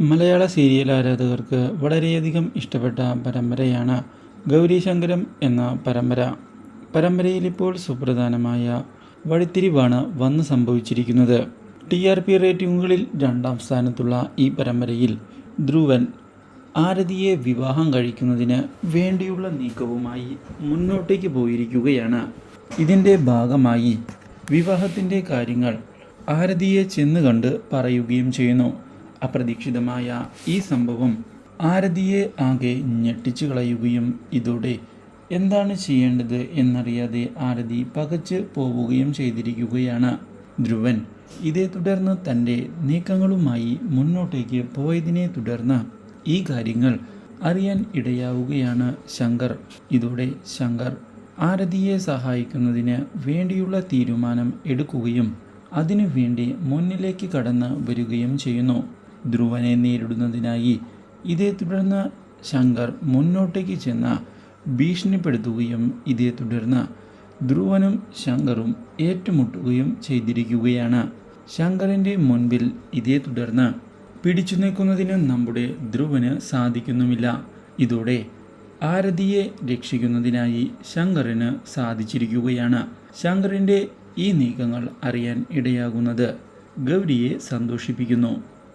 മലയാള serial ആരാധകർക്ക് വളരെയധികം ഇഷ്ടപ്പെട്ട പരമ്പരയാണ് ഗൗരീശങ്കരം എന്ന പരമ്പര. പരമ്പരയിൽ ഇപ്പോൾ സുപ്രധാനമായ വഴിത്തിരിവാണ് വന്ന് സംഭവിച്ചിരിക്കുന്നത്. ടി ആർ പി റേറ്റിംഗുകളിൽ രണ്ടാം സ്ഥാനത്തുള്ള ഈ പരമ്പരയിൽ ധ്രുവൻ ആരതിയെ വിവാഹം കഴിക്കുന്നതിന് വേണ്ടിയുള്ള നീക്കവുമായി മുന്നോട്ടേക്ക് പോയിരിക്കുകയാണ്. ഇതിന്റെ ഭാഗമായി വിവാഹത്തിന്റെ കാര്യങ്ങൾ ആരതിയെ ചെന്ന് കണ്ട് പറയുകയും ചെയ്യുന്നു. അപ്രതീക്ഷിതമായ ഈ സംഭവം ആരതിയെ ആകെ ഞെട്ടിച്ചു കളയുകയും ഇതോടെ എന്താണ് ചെയ്യേണ്ടത് എന്നറിയാതെ ആരതി പകച്ച് പോവുകയും ചെയ്തിരിക്കുകയാണ്. ധ്രുവൻ ഇതേ തുടർന്ന് തന്റെ നീക്കങ്ങളുമായി മുന്നോട്ടേക്ക് പോയതിനെ തുടർന്ന് ഈ കാര്യങ്ങൾ അറിയാൻ ഇടയാവുകയാണ് ശങ്കർ. ഇതോടെ ശങ്കർ ആരതിയെ സഹായിക്കുന്നതിന് വേണ്ടിയുള്ള തീരുമാനം എടുക്കുകയും അതിനുവേണ്ടി മുന്നിലേക്ക് കടന്ന് വരികയും ചെയ്യുന്നു. ധ്രുവനെ നേരിടുന്നതിനായി. ഇതേ തുടർന്ന് ശങ്കർ മുന്നോട്ടേക്ക് ചെന്ന് ഭീഷണിപ്പെടുത്തുകയും ഇതേ തുടർന്ന് ധ്രുവനും ശങ്കറും ഏറ്റുമുട്ടുകയും ചെയ്തിരിക്കുകയാണ്. ശങ്കറിന്റെ മുൻപിൽ ഇതേ തുടർന്ന് പിടിച്ചു നിൽക്കുന്നതിന് നമ്മുടെ ധ്രുവന് സാധിക്കുന്നുമില്ല. ഇതോടെ ആരതിയെ രക്ഷിക്കുന്നതിനായി ശങ്കറിന് സാധിച്ചിരിക്കുകയാണ്. ശങ്കറിന്റെ ഈ നീക്കങ്ങൾ അറിയാൻ ഇടയാകുന്നത് ഗൗരിയെ സന്തോഷിപ്പിക്കുന്നു.